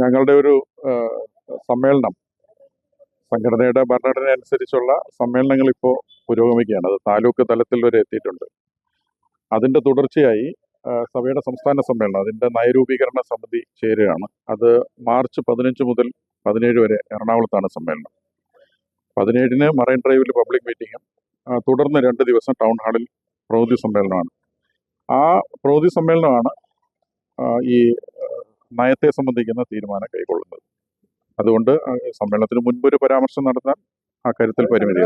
ഞങ്ങളുടെ ഒരു സമ്മേളനം സംഘടനയുടെ ഭരണഘടന അനുസരിച്ചുള്ള സമ്മേളനങ്ങൾ ഇപ്പോൾ പുരോഗമിക്കുകയാണ്. അത് താലൂക്ക് തലത്തിൽ വരെ എത്തിയിട്ടുണ്ട്. അതിന്റെ തുടർച്ചയായി സഭയുടെ സംസ്ഥാന സമ്മേളനം അതിന്റെ നയരൂപീകരണ സമിതി ചേരുകയാണ്. അത് മാർച്ച് പതിനഞ്ച് മുതൽ പതിനേഴ് വരെ എറണാകുളത്താണ് സമ്മേളനം. പതിനേഴിന് മറൈൻ ഡ്രൈവിൽ പബ്ലിക് മീറ്റിംഗും തുടർന്ന് രണ്ട് ദിവസം ടൗൺ ഹാളിൽ പ്രവൃത്തി സമ്മേളനമാണ്. ആ പ്രവൃത്തി സമ്മേളനമാണ് ഈ നയത്തെ സംബന്ധിക്കുന്ന തീരുമാനം കൈക്കൊള്ളുന്നത്. അതുകൊണ്ട് സമ്മേളനത്തിന് മുൻപ് ഒരു പരാമർശം നടത്താൻ ആ കാര്യത്തിൽ പരിമിതി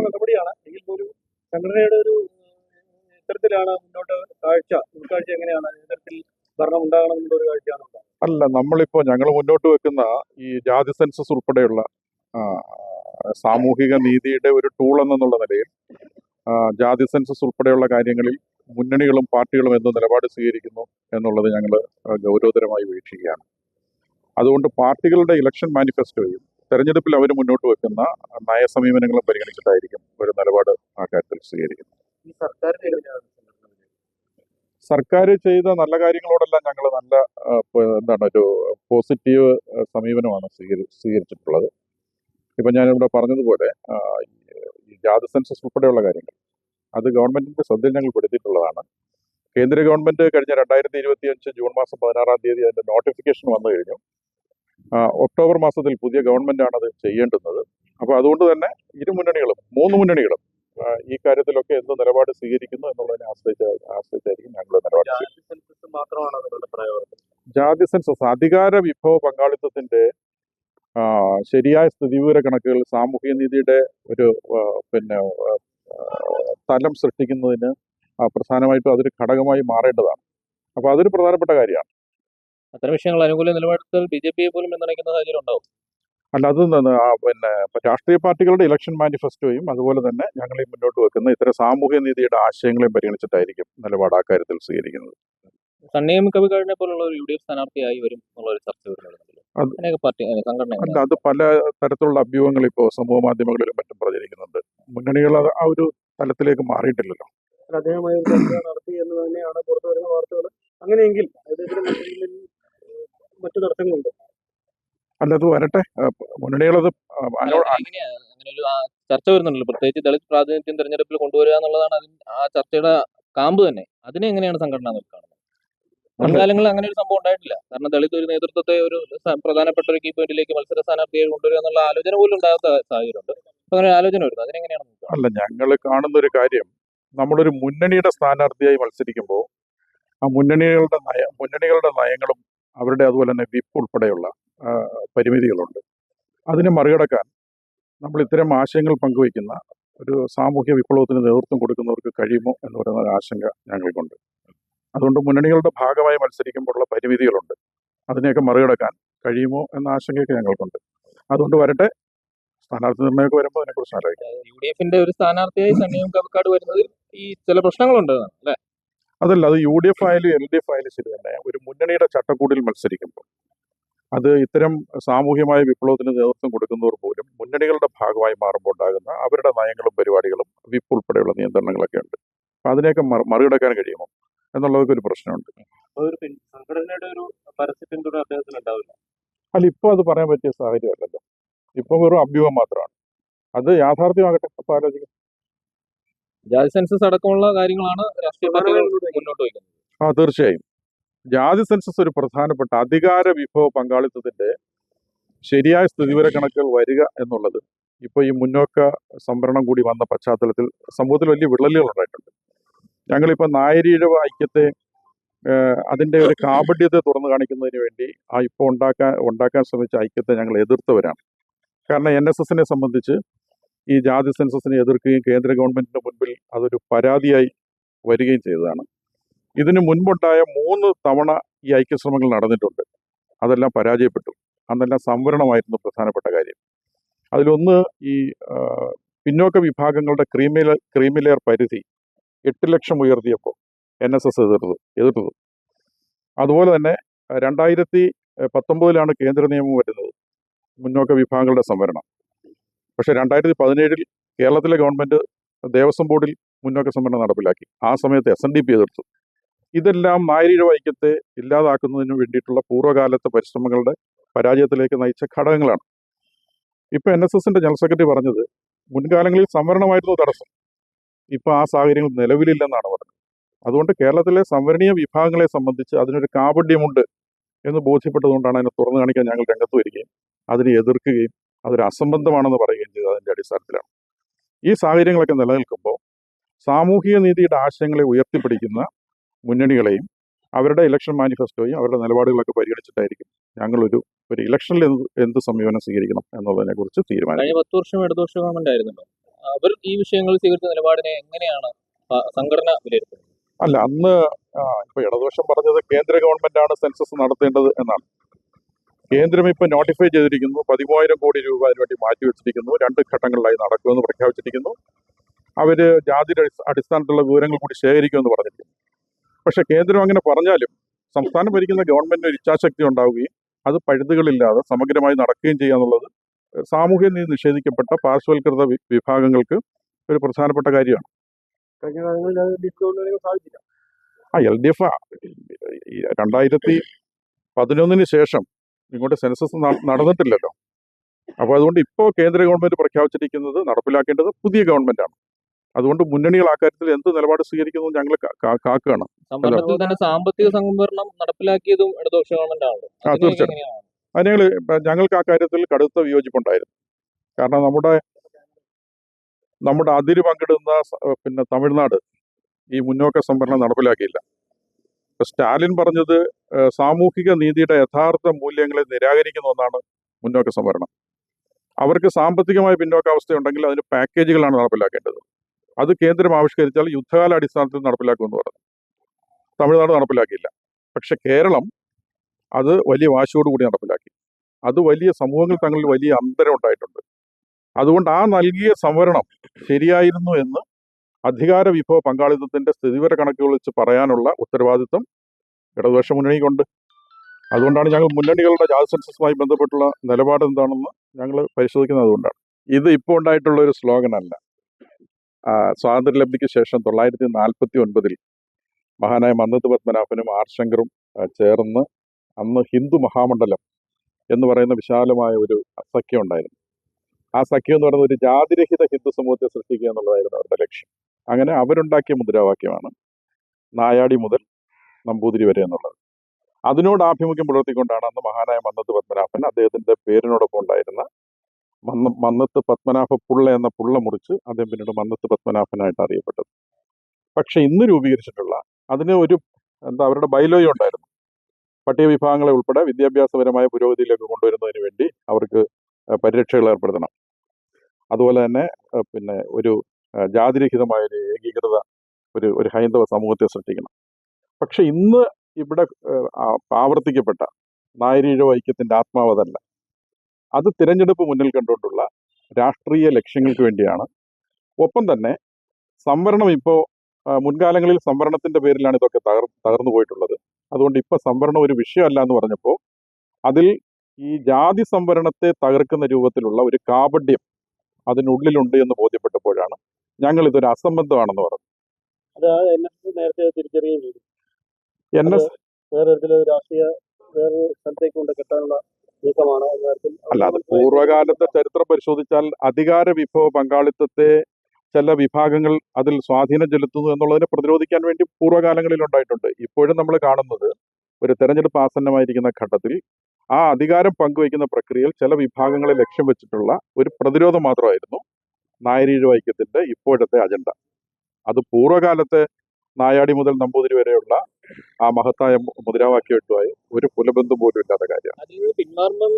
അല്ല നമ്മളിപ്പോ ഞങ്ങൾ മുന്നോട്ട് വെക്കുന്ന ഈ ജാതി സെൻസസ് ഉൾപ്പെടെയുള്ള സാമൂഹിക നീതിയുടെ ഒരു ടൂൾ എന്നുള്ള നിലയിൽ ജാതി സെൻസസ് ഉൾപ്പെടെയുള്ള കാര്യങ്ങളിൽ മുന്നണികളും പാർട്ടികളും എന്ത് നിലപാട് സ്വീകരിക്കുന്നു എന്നുള്ളത് ഞങ്ങൾ ഗൗരവതരമായി വീക്ഷിക്കുകയാണ്. അതുകൊണ്ട് പാർട്ടികളുടെ ഇലക്ഷൻ മാനിഫെസ്റ്റോയും തെരഞ്ഞെടുപ്പിൽ അവർ മുന്നോട്ട് വെക്കുന്ന നയസമീപനങ്ങളും പരിഗണിച്ചിട്ടായിരിക്കും ഒരു നിലപാട് ആ കാര്യത്തിൽ സ്വീകരിക്കുന്നത്. സർക്കാർ ചെയ്ത നല്ല കാര്യങ്ങളോടെല്ലാം ഞങ്ങൾ നല്ല എന്താണ് ഒരു പോസിറ്റീവ് സമീപനമാണ് സ്വീകരി സ്വീകരിച്ചിട്ടുള്ളത്. ഇപ്പം ഞാനിവിടെ പറഞ്ഞതുപോലെ ഈ ജാതി സെൻസസ് ഉൾപ്പെടെയുള്ള കാര്യങ്ങൾ. അത് ഗവൺമെന്റിന്റെ ശ്രദ്ധയിൽ ഞങ്ങൾ പെടുത്തിയിട്ടുള്ളതാണ്. കേന്ദ്ര ഗവൺമെന്റ് കഴിഞ്ഞ രണ്ടായിരത്തി ഇരുപത്തി അഞ്ച് ജൂൺ മാസം പതിനാറാം തീയതി അതിന്റെ നോട്ടിഫിക്കേഷൻ വന്നു കഴിഞ്ഞു. ഒക്ടോബർ മാസത്തിൽ പുതിയ ഗവൺമെന്റ് ആണ് അത് ചെയ്യേണ്ടുന്നത്. അപ്പോൾ അതുകൊണ്ട് തന്നെ ഇരു മുന്നണികളും മൂന്ന് മുന്നണികളും ഈ കാര്യത്തിലൊക്കെ എന്ത് നിലപാട് സ്വീകരിക്കുന്നു എന്നുള്ളതിനെ ആശ്രയിച്ച ആശ്രയിച്ചായിരിക്കും ഞങ്ങളുടെ നിലപാട്. ജാതി സെൻസസ് അധികാര വിഭവ പങ്കാളിത്തത്തിന്റെ ശരിയായ സ്ഥിതിവിവര കണക്കുകൾ സാമൂഹ്യ നീതിയുടെ ഒരു പിന്നെ തലം സൃഷ്ടിക്കുന്നതിന് പ്രധാനമായിട്ടും അതൊരു ഘടകമായി മാറേണ്ടതാണ്. അപ്പൊ അതൊരു പ്രധാനപ്പെട്ട കാര്യമാണ്. അത്തരം വിഷയങ്ങൾ അനുകൂല നിലപാടുകൾ ബി ജെ പിയെ പോലും പിന്തുണയ്ക്കുന്ന സാഹചര്യം ഉണ്ടാവും. അല്ല അത് പിന്നെ രാഷ്ട്രീയ പാർട്ടികളുടെ ഇലക്ഷൻ മാനിഫെസ്റ്റോയും അതുപോലെ തന്നെ ഞങ്ങളെ ഈ മുന്നോട്ട് വെക്കുന്ന ഇത്തരം സാമൂഹ്യ നീതിയുടെ ആശയങ്ങളെയും പരിഗണിച്ചിട്ടായിരിക്കും നിലപാട് ആ കാര്യത്തിൽ സ്വീകരിക്കുന്നത്. സണ്ണിയും കവികാടിനെ പോലുള്ള ഒരു യു ഡി എഫ് സ്ഥാനാർത്ഥിയായി വരും എന്നുള്ള ഒരു ചർച്ച അത് അത് പല തരത്തിലുള്ള അഭ്യൂഹങ്ങൾ ഇപ്പോൾ സമൂഹ മാധ്യമങ്ങളിലും മറ്റും പ്രചരിക്കുന്നുണ്ട്. മുന്നണികൾ അത് ആ ഒരു തലത്തിലേക്ക് മാറിയിട്ടില്ലല്ലോ. അദ്ദേഹമായി ഒരു ചർച്ച നടത്തി എന്ന് തന്നെയാണ് പുറത്തു വരുന്ന വാർത്തകൾ. അങ്ങനെയെങ്കിൽ മറ്റു തടസ്സങ്ങളുണ്ട് അല്ല അത് വരട്ടെ. മുന്നണികളത് അങ്ങനെ ഒരു ചർച്ച വരുന്നുണ്ടല്ലോ. പ്രത്യേകിച്ച് ദളിത് പ്രാതിനിധ്യം തെരഞ്ഞെടുപ്പിൽ കൊണ്ടുവരിക എന്നുള്ളതാണ് അതിന് ആ ചർച്ചയുടെ കാമ്പ് തന്നെ. അതിനെ എങ്ങനെയാണ് സംഘടന നോക്കുന്നത് മുൻകാലങ്ങളിൽ അങ്ങനെ ഒരു സംഭവം ഉണ്ടായിട്ടില്ല. കാരണം ദളിത് ഒരു നേതൃത്വത്തെ ഒരു പ്രധാനപ്പെട്ട ഒരു കീ പോയിന്റിലേക്ക് മത്സര സ്ഥാനാർത്ഥിയെ കൊണ്ടുവരിക എന്നുള്ള ആലോചന പോലും ഉണ്ടാകാത്ത സാഹചര്യമുണ്ട്. അങ്ങനെ ആലോചന വരുന്നത്. അതിനെങ്ങനെയാണ് അല്ല ഞങ്ങൾ കാണുന്ന ഒരു കാര്യം നമ്മളൊരു മുന്നണിയുടെ സ്ഥാനാർത്ഥിയായി മത്സരിക്കുമ്പോൾ ആ മുന്നണികളുടെ നയ മുന്നണികളുടെ നയങ്ങളും അവരുടെ അതുപോലെ തന്നെ വിപ്പ് ഉൾപ്പെടെയുള്ള പരിമിതികളുണ്ട്. അതിനെ മറികടക്കാൻ നമ്മൾ ഇത്തരം ആശയങ്ങൾ പങ്കുവയ്ക്കുന്ന ഒരു സാമൂഹ്യ വിപ്ലവത്തിന് നേതൃത്വം കൊടുക്കുന്നവർക്ക് കഴിയുമോ എന്ന് പറയുന്ന ഒരു ആശങ്ക ഞങ്ങൾക്കുണ്ട്. അതുകൊണ്ട് മുന്നണികളുടെ ഭാഗമായി മത്സരിക്കുമ്പോഴുള്ള പരിമിതികളുണ്ട്. അതിനെയൊക്കെ മറികടക്കാൻ കഴിയുമോ എന്ന ആശങ്കയൊക്കെ ഞങ്ങൾക്കുണ്ട്. അതുകൊണ്ട് വരട്ടെ. സ്ഥാനാർത്ഥി നിർണയമൊക്കെ വരുമ്പോൾ അതിനെക്കുറിച്ച് ആലോചിക്കാം. യു ഡി എഫിന്റെ ഒരു സ്ഥാനാർത്ഥിയായി സണ്ണിയും കവക്കാട് വരുന്നത് ഈ ചില പ്രശ്നങ്ങളുണ്ട് അല്ലേ? അതല്ല അത് യു ഡി എഫ് ആയാലും എൽ ഡി എഫ് ആയാലും ശരി തന്നെ. ഒരു മുന്നണിയുടെ ചട്ടക്കൂടിൽ മത്സരിക്കുമ്പോൾ അത് ഇത്തരം സാമൂഹ്യമായ വിപ്ലവത്തിന് നേതൃത്വം കൊടുക്കുന്നവർ പോലും മുന്നണികളുടെ ഭാഗമായി മാറുമ്പോൾ ഉണ്ടാകുന്ന അവരുടെ നയങ്ങളും പരിപാടികളും വിപ്പ് ഉൾപ്പെടെയുള്ള നിയന്ത്രണങ്ങളൊക്കെ ഉണ്ട്. അപ്പൊ അതിനെയൊക്കെ മറികടക്കാൻ കഴിയുമോ എന്നുള്ളതൊക്കെ ഒരു പ്രശ്നമുണ്ട്. ഒരു സംഘടനയുടെ ഒരു പരസ്യ പിന്തുണ അദ്ദേഹത്തിന് ഉണ്ടാവില്ല. അല്ല ഇപ്പോൾ അത് പറയാൻ പറ്റിയ സാഹചര്യമല്ലല്ലോ. ഇപ്പം വെറും അഭ്യൂഹം മാത്രമാണ്. അത് യാഥാർത്ഥ്യമാകട്ടെ അപ്പൊ ആലോചിക്കാം. ജാതി സെൻസസ് അടക്കമുള്ള കാര്യങ്ങളാണ് രാഷ്ട്രീയ പാർട്ടികൾ മുന്നോട്ട് വയ്ക്കുന്നത്. ആ തീർച്ചയായും. ജാതി സെൻസസ് ഒരു പ്രധാനപ്പെട്ട അധികാര വിഭവ പങ്കാളിത്തത്തിന്റെ ശരിയായ സ്ഥിതിവിവര കണക്കുകൾ വരിക എന്നുള്ളത് ഇപ്പോൾ ഈ മുന്നോക്ക സംവരണം കൂടി വന്ന പശ്ചാത്തലത്തിൽ സമൂഹത്തിൽ വലിയ വിള്ളലുകൾ ഉണ്ടായിട്ടുണ്ട്. ഞങ്ങളിപ്പോൾ നായരീഴവ ഐക്യത്തെ അതിന്റെ അതിന്റെ ഒരു കാപട്യത്തെ തുറന്നു കാണിക്കുന്നതിന് വേണ്ടി ആ ഇപ്പോൾ ഉണ്ടാക്കാൻ ഉണ്ടാക്കാൻ ശ്രമിച്ച ഐക്യത്തെ ഞങ്ങൾ എതിർത്തവരാണ്. കാരണം എൻ എസ് എസിനെ സംബന്ധിച്ച് ഈ ജാതി സെൻസസിനെ എതിർക്കുകയും കേന്ദ്ര ഗവൺമെന്റിന്റെ മുൻപിൽ അതൊരു പരാതിയായി വരികയും ചെയ്തതാണ്. ഇതിന് മുൻപുണ്ടായ മൂന്ന് തവണ ഈ ഐക്യശ്രമങ്ങൾ നടന്നിട്ടുണ്ട്. അതെല്ലാം പരാജയപ്പെട്ടു. അന്നെല്ലാം സംവരണമായിരുന്നു പ്രധാനപ്പെട്ട കാര്യം. അതിലൊന്ന് ഈ പിന്നോക്ക വിഭാഗങ്ങളുടെ ക്രീമിലർ ക്രീമിലെയർ പരിധി എട്ട് ലക്ഷം ഉയർത്തിയപ്പോൾ എൻ എസ് എസ് എതിർത്തത് എതിർത്തത്. അതുപോലെ തന്നെ രണ്ടായിരത്തി പത്തൊമ്പതിലാണ് കേന്ദ്ര നിയമം വരുന്നത്. മുന്നോക്ക വിഭാഗങ്ങളുടെ സംവരണം. പക്ഷേ രണ്ടായിരത്തി പതിനേഴിൽ കേരളത്തിലെ ഗവൺമെന്റ് ദേവസ്വം ബോർഡിൽ മുന്നോക്ക സംവരണം നടപ്പിലാക്കി. ആ സമയത്ത് എസ് എൻ ഡി പി എതിർത്തു. ഇതെല്ലാം നായരീഴ വൈക്യത്തെ ഇല്ലാതാക്കുന്നതിന് വേണ്ടിയിട്ടുള്ള പൂർവകാലത്തെ പരിശ്രമങ്ങളുടെ പരാജയത്തിലേക്ക് നയിച്ച ഘടകങ്ങളാണ്. ഇപ്പോൾ എൻ എസ് എസിന്റെ ജനറൽ സെക്രട്ടറി പറഞ്ഞത് മുൻകാലങ്ങളിൽ സംവരണമായിരുന്നു തടസ്സം. ഇപ്പോൾ ആ സാഹചര്യങ്ങൾ നിലവിലില്ലെന്നാണ് പറഞ്ഞത്. അതുകൊണ്ട് കേരളത്തിലെ സംവരണീയ വിഭാഗങ്ങളെ സംബന്ധിച്ച് അതിനൊരു കാപഡ്യമുണ്ട് എന്ന് ബോധ്യപ്പെട്ടതുകൊണ്ടാണ് അതിനെ തുറന്നു കാണിക്കാൻ ഞങ്ങൾ രംഗത്ത് വരികയും അതിനെ എതിർക്കുകയും അതൊരു അസംബന്ധമാണെന്ന് പറയുകയും ചെയ്തത് അതിന്റെ അടിസ്ഥാനത്തിലാണ്. ഈ സാഹചര്യങ്ങളൊക്കെ നിലനിൽക്കുമ്പോൾ സാമൂഹിക നീതിയുടെ ആശയങ്ങളെ ഉയർത്തിപ്പിടിക്കുന്ന മുന്നണികളെയും അവരുടെ ഇലക്ഷൻ മാനിഫെസ്റ്റോയും അവരുടെ നിലപാടുകളൊക്കെ പരിഗണിച്ചിട്ടായിരിക്കും ഞങ്ങളൊരു ഒരു ഇലക്ഷനിൽ എന്ത് എന്ത് സമീപനം സ്വീകരിക്കണം എന്നുള്ളതിനെ കുറിച്ച് തീരുമാനം കഴിഞ്ഞ പത്ത് വർഷം ഇടതുപക്ഷ ഗവൺമെന്റ് ആയിരുന്നല്ലോ. അവർ ഈ വിഷയങ്ങളിൽ സ്വീകരിച്ച നിലപാടിനെ എങ്ങനെയാണ് സംഘടന വിലയിരുത്തുന്നത്? അല്ല അന്ന് ഇപ്പൊ ഇടതുപക്ഷം പറഞ്ഞത് കേന്ദ്ര ഗവൺമെന്റ് ആണ് സെൻസസ് നടത്തേണ്ടത് എന്നാണ്. കേന്ദ്രം ഇപ്പൊ നോട്ടിഫൈ ചെയ്തിരിക്കുന്നു. പതിമൂവായിരം കോടി രൂപ അതിനുവേണ്ടി മാറ്റിവെച്ചിരിക്കുന്നു രണ്ട് ഘട്ടങ്ങളിലായി നടക്കുമെന്ന് പ്രഖ്യാപിച്ചിരിക്കുന്നു. അവർ ജാതി അടിസ്ഥാനത്തിലുള്ള വിവരങ്ങൾ കൂടി ശേഖരിക്കുമെന്ന് പറഞ്ഞിരിക്കുന്നു. പക്ഷെ കേന്ദ്രം അങ്ങനെ പറഞ്ഞാലും സംസ്ഥാനം ഭരിക്കുന്ന ഗവൺമെന്റിന് ഒരു ഇച്ഛാശക്തി ഉണ്ടാവുകയും അത് പഴുതുകളില്ലാതെ സമഗ്രമായി നടക്കുകയും ചെയ്യുക എന്നുള്ളത് സാമൂഹ്യ നീതി നിഷേധിക്കപ്പെട്ട പാർശ്വവൽകൃത വിഭാഗങ്ങൾക്ക് ഒരു പ്രധാനപ്പെട്ട കാര്യമാണ്. ആ എൽ ഡി എഫ് രണ്ടായിരത്തി പതിനൊന്നിന് ശേഷം ഇങ്ങോട്ട് സെൻസസ് നടന്നിട്ടില്ലല്ലോ. അപ്പോൾ അതുകൊണ്ട് ഇപ്പോൾ കേന്ദ്ര ഗവൺമെന്റ് പ്രഖ്യാപിച്ചിരിക്കുന്നത് നടപ്പിലാക്കേണ്ടത് പുതിയ ഗവൺമെന്റാണ്. അതുകൊണ്ട് മുന്നണികൾ ആ കാര്യത്തിൽ എന്ത് നിലപാട് സ്വീകരിക്കുന്നു ഞങ്ങൾ കാക്കുകയാണ്. സാമ്പത്തിക സംവരണം നടപ്പിലാക്കിയതും ഇടതുപക്ഷ ഗവൺമെന്റ് ആ. എങ്ങനെയാണ്? അത് ഞങ്ങൾ ഞങ്ങൾക്ക് ആ കാര്യത്തിൽ കടുത്ത വിയോജിപ്പുണ്ടായിരുന്നു. കാരണം നമ്മുടെ നമ്മുടെ അതിര് പങ്കിടുന്ന പിന്നെ തമിഴ്നാട് ഈ മുന്നോക്ക സംവരണം നടപ്പിലാക്കിയില്ല. സ്റ്റാലിൻ പറഞ്ഞത് സാമൂഹിക നീതിയുടെ യഥാർത്ഥ മൂല്യങ്ങളെ നിരാകരിക്കുന്ന ഒന്നാണ് മുന്നോക്ക സംവരണം. അവർക്ക് സാമ്പത്തികമായ പിന്നോക്കാവസ്ഥയുണ്ടെങ്കിൽ അതിന് പാക്കേജുകളാണ് നടപ്പിലാക്കേണ്ടത്. അത് കേന്ദ്രം ആവിഷ്കരിച്ചാൽ യുദ്ധകാല അടിസ്ഥാനത്തിൽ നടപ്പിലാക്കുമെന്ന് പറഞ്ഞു. തമിഴ്നാട് നടപ്പിലാക്കിയില്ല. പക്ഷെ കേരളം അത് വലിയ വാശിയോടുകൂടി നടപ്പിലാക്കി. അത് വലിയ സമൂഹങ്ങൾ തങ്ങളിൽ വലിയ അന്തരം ഉണ്ടായിട്ടുണ്ട്. അതുകൊണ്ട് ആ നൽകിയ സംവരണം ശരിയായിരുന്നു എന്ന് അധികാര വിഭവ പങ്കാളിത്തത്തിന്റെ സ്ഥിതിവിവര കണക്കുകൾ വെച്ച് പറയാനുള്ള ഉത്തരവാദിത്വം ഇടതുപക്ഷ മുന്നണിക്കുണ്ട്. അതുകൊണ്ടാണ് ഞങ്ങൾ മുന്നണികളുടെ ജാതി സെൻസസുമായി ബന്ധപ്പെട്ടുള്ള നിലപാട് എന്താണെന്ന് ഞങ്ങൾ പരിശോധിക്കുന്നത് അതുകൊണ്ടാണ്. ഇത് ഇപ്പോൾ ഉണ്ടായിട്ടുള്ള ഒരു സ്ലോഗൻ അല്ല സ്വാതന്ത്ര്യലബ്ധിക്ക് ശേഷം തൊള്ളായിരത്തി നാൽപ്പത്തി ഒൻപതിൽ മഹാനായ മന്നത്ത് പത്മനാഭനും ആർ ശങ്കറും ചേർന്ന് അന്ന് ഹിന്ദു മഹാമണ്ഡലം എന്ന് പറയുന്ന വിശാലമായ ഒരു സഖ്യം ഉണ്ടായിരുന്നു. ആ സഖ്യം എന്ന് പറയുന്നത് ഒരു ജാതിരഹിത ഹിന്ദു സമൂഹത്തെ സൃഷ്ടിക്കുക എന്നുള്ളതായിരുന്നു അവരുടെ ലക്ഷ്യം. അങ്ങനെ അവരുണ്ടാക്കിയ മുദ്രാവാക്യമാണ് നായാടി മുതൽ നമ്പൂതിരി വരെ എന്നുള്ളത്. അതിനോട് ആഭിമുഖ്യം പുലർത്തിക്കൊണ്ടാണ് അന്ന് മഹാനായ മന്നത്ത് പത്മനാഭൻ അദ്ദേഹത്തിന്റെ പേരിനോടൊപ്പം ഉണ്ടായിരുന്ന മന്ന മന്നത്ത് പത്മനാഭ പുള്ള എന്ന പുള്ള മുറിച്ച് അദ്ദേഹം പിന്നീട് മന്നത്ത് പത്മനാഭനായിട്ട് അറിയപ്പെട്ടത്. പക്ഷെ ഇന്ന് രൂപീകരിച്ചിട്ടുള്ള അതിന് ഒരു എന്താ അവരുടെ ബൈലോയ ഉണ്ടായിരുന്നു. പട്ടിക വിഭാഗങ്ങളെ ഉൾപ്പെടെ വിദ്യാഭ്യാസപരമായ പുരോഗതിയിലേക്ക് കൊണ്ടുവരുന്നതിന് വേണ്ടി അവർക്ക് പരിരക്ഷകൾ ഏർപ്പെടുത്തണം. അതുപോലെ തന്നെ പിന്നെ ഒരു ജാതിരഹിതമായ ഒരു ഏകീകൃത ഒരു ഒരു ഹൈന്ദവ സമൂഹത്തെ സൃഷ്ടിക്കണം. പക്ഷെ ഇന്ന് ഇവിടെ ആവർത്തിക്കപ്പെട്ട നായരീഴ ഐക്യത്തിന്റെ ആത്മാവതല്ല. അത് തിരഞ്ഞെടുപ്പ് മുന്നിൽ കണ്ടുകൊണ്ടുള്ള രാഷ്ട്രീയ ലക്ഷ്യങ്ങൾക്ക് വേണ്ടിയാണ്. ഒപ്പം തന്നെ സംവരണം ഇപ്പോൾ മുൻകാലങ്ങളിൽ സംവരണത്തിന്റെ പേരിലാണ് ഇതൊക്കെ തകർ തകർന്നു പോയിട്ടുള്ളത്. അതുകൊണ്ട് ഇപ്പൊ സംവരണം ഒരു വിഷയമല്ല എന്ന് പറഞ്ഞപ്പോൾ അതിൽ ഈ ജാതി സംവരണത്തെ തകർക്കുന്ന രൂപത്തിലുള്ള ഒരു കാപഡ്യം അതിനുള്ളിലുണ്ട് എന്ന് ബോധ്യപ്പെട്ടപ്പോഴാണ് ഞങ്ങൾ ഇതൊരു അസംബന്ധമാണെന്ന് പറഞ്ഞത്. അത് എൻ എസ് എസ് നേരത്തെ തിരിച്ചറിയുകയും ചെയ്തു. എൻ എസ് വേറെ രാഷ്ട്രീയ വേറെ സ്ഥലത്തേക്ക് കൊണ്ട് കെട്ടാനുള്ള നീക്കമാണ് അല്ല അത് പൂർവകാലത്തെ ചരിത്രം പരിശോധിച്ചാൽ അധികാര വിഭവ പങ്കാളിത്തത്തെ ചില വിഭാഗങ്ങൾ അതിൽ സ്വാധീനം ചെലുത്തുന്നു എന്നുള്ളതിനെ പ്രതിരോധിക്കാൻ വേണ്ടി പൂർവകാലങ്ങളിൽ ഉണ്ടായിട്ടുണ്ട്. ഇപ്പോഴും നമ്മൾ കാണുന്നത് ഒരു തെരഞ്ഞെടുപ്പ് ആസന്നമായിരിക്കുന്ന ഘട്ടത്തിൽ ആ അധികാരം പങ്കുവയ്ക്കുന്ന പ്രക്രിയയിൽ ചില വിഭാഗങ്ങളെ ലക്ഷ്യം വെച്ചിട്ടുള്ള ഒരു പ്രതിരോധം മാത്രമായിരുന്നു നായരീഴ ഐക്യത്തിന്റെ ഇപ്പോഴത്തെ അജണ്ട. അത് പൂർവകാലത്തെ നായാടി മുതൽ നമ്പൂതിരി വരെയുള്ള ആ മഹത്തായ മുദ്രാവാക്യം മുദ്രാവാക്യമായിട്ടുമായി ഒരു പുലബന്ധം പോലും ഇല്ലാത്ത കാര്യമാണ് അതിൽ നിന്ന് പിന്മാറുമ്പം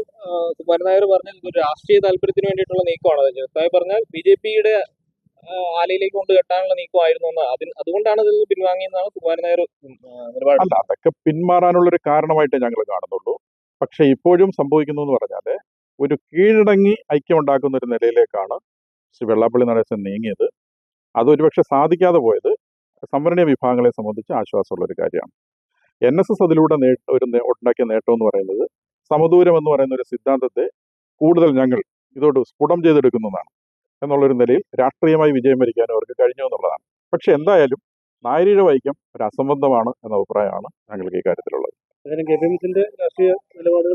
സുകുമാരൻ നായർ പറഞ്ഞത് ഇതൊരു രാഷ്ട്രീയ താല്പര്യത്തിന് വേണ്ടിയിട്ടുള്ള നീക്കമാണ്. പറഞ്ഞാൽ ബി ജെ പിയുടെ ആലയിലേക്ക് കൊണ്ട് കെട്ടാനുള്ള നീക്കമായിരുന്നു എന്ന് അതിന് അതുകൊണ്ടാണ് ഇതിൽ നിന്ന് പിൻവാങ്ങിയെന്നാണ് സുകുമാരൻ നായർ നിലപാട്. അല്ല അതൊക്കെ പിന്മാറാനുള്ള ഒരു കാരണമായിട്ട് ഞങ്ങൾ കാണുന്നുള്ളൂ. പക്ഷെ ഇപ്പോഴും സംഭവിക്കുന്നു എന്ന് പറഞ്ഞാൽ ഒരു കീഴടങ്ങി ഐക്യം ഉണ്ടാക്കുന്ന ഒരു നിലയിലേക്കാണ് ശ്രീ വെള്ളാപ്പള്ളി നടേശൻ നീങ്ങിയത്. അതൊരുപക്ഷെ സാധിക്കാതെ പോയത് സംവരണീയ വിഭാഗങ്ങളെ സംബന്ധിച്ച് ആശ്വാസമുള്ള ഒരു കാര്യമാണ്. എൻ എസ് എസ് അതിലൂടെ ഒരു ഉണ്ടാക്കിയ നേട്ടം എന്ന് പറയുന്നത് സമദൂരം എന്ന് പറയുന്ന ഒരു സിദ്ധാന്തത്തെ കൂടുതൽ ഞങ്ങൾ ഇതോട് സ്ഫുടം ചെയ്തെടുക്കുന്നതാണ് എന്നുള്ളൊരു നിലയിൽ രാഷ്ട്രീയമായി വിജയം വരിക്കാൻ അവർക്ക് കഴിഞ്ഞു എന്നുള്ളതാണ്. പക്ഷെ എന്തായാലും നായരീഴ വൈക്കം ഒരു അസംബന്ധമാണ് എന്ന അഭിപ്രായമാണ് ഞങ്ങൾക്ക് ഈ കാര്യത്തിലുള്ളത്.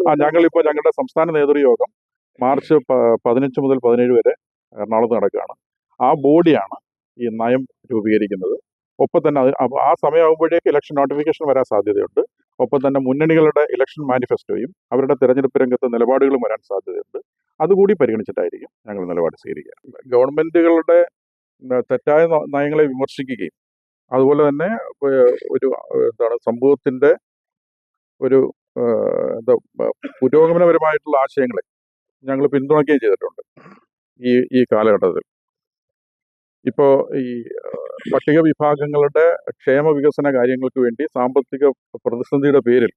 ആ ഞങ്ങളിപ്പോൾ ഞങ്ങളുടെ സംസ്ഥാന നേതൃയോഗം മാർച്ച് പ- പതിനഞ്ച് മുതൽ പതിനേഴ് വരെ എറണാകുളത്ത് നടക്കുകയാണ്. ആ ബോഡിയാണ് ഈ നയം രൂപീകരിക്കുന്നത്. ഒപ്പം തന്നെ ആ സമയമാകുമ്പോഴേക്ക് ഇലക്ഷൻ നോട്ടിഫിക്കേഷൻ വരാൻ സാധ്യതയുണ്ട്. ഒപ്പം തന്നെ മുന്നണികളുടെ ഇലക്ഷൻ മാനിഫെസ്റ്റോയും അവരുടെ തെരഞ്ഞെടുപ്പ് രംഗത്ത് നിലപാടുകളും വരാൻ സാധ്യതയുണ്ട്. അതുകൂടി പരിഗണിച്ചിട്ടായിരിക്കും ഞങ്ങൾ നിലപാട് സ്വീകരിക്കുക. ഗവൺമെന്റുകളുടെ തെറ്റായ നയങ്ങളെ വിമർശിക്കുകയും അതുപോലെ തന്നെ ഒരു എന്താണ് സമൂഹത്തിന്റെ ഒരു എന്താ പുരോഗമനപരമായിട്ടുള്ള ആശയങ്ങളെ ഞങ്ങൾ പിന്തുണയ്ക്കുകയും ചെയ്തിട്ടുണ്ട് ഈ ഈ കാലഘട്ടത്തിൽ. ഇപ്പോൾ ഈ പട്ടിക വിഭാഗങ്ങളുടെ ക്ഷേമ വികസന കാര്യങ്ങൾക്ക് വേണ്ടി സാമ്പത്തിക പ്രതിസന്ധിയുടെ പേരിൽ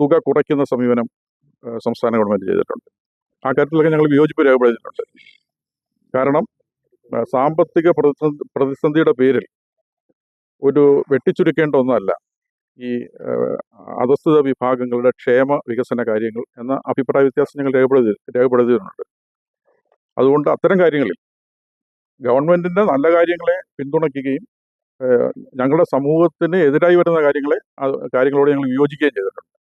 തുക കുറയ്ക്കുന്ന സമീപനം സംസ്ഥാന ഗവൺമെന്റ് ചെയ്തിട്ടുണ്ട്. ആ കാര്യത്തിലൊക്കെ ഞങ്ങൾ വിയോജിപ്പ് രേഖപ്പെടുത്തിയിട്ടുണ്ട്. കാരണം സാമ്പത്തിക പ്രതിസന്ധി പ്രതിസന്ധിയുടെ പേരിൽ ഒരു വെട്ടിച്ചുരുക്കേണ്ട ഒന്നല്ല ഈ അധസ്ഥിത വിഭാഗങ്ങളുടെ ക്ഷേമ വികസന കാര്യങ്ങൾ എന്ന അഭിപ്രായ വ്യത്യാസം ഞങ്ങൾ രേഖപ്പെടുത്തി രേഖപ്പെടുത്തിയിട്ടുണ്ട്. അതുകൊണ്ട് അത്തരം കാര്യങ്ങളിൽ ഗവൺമെന്റിന്റെ നല്ല കാര്യങ്ങളെ പിന്തുണയ്ക്കുകയും ഞങ്ങളുടെ സമൂഹത്തിന് എതിരായി വരുന്ന കാര്യങ്ങളെ കാര്യങ്ങളോട് ഞങ്ങൾ വിയോജിക്കുകയും ചെയ്തിട്ടുണ്ട്.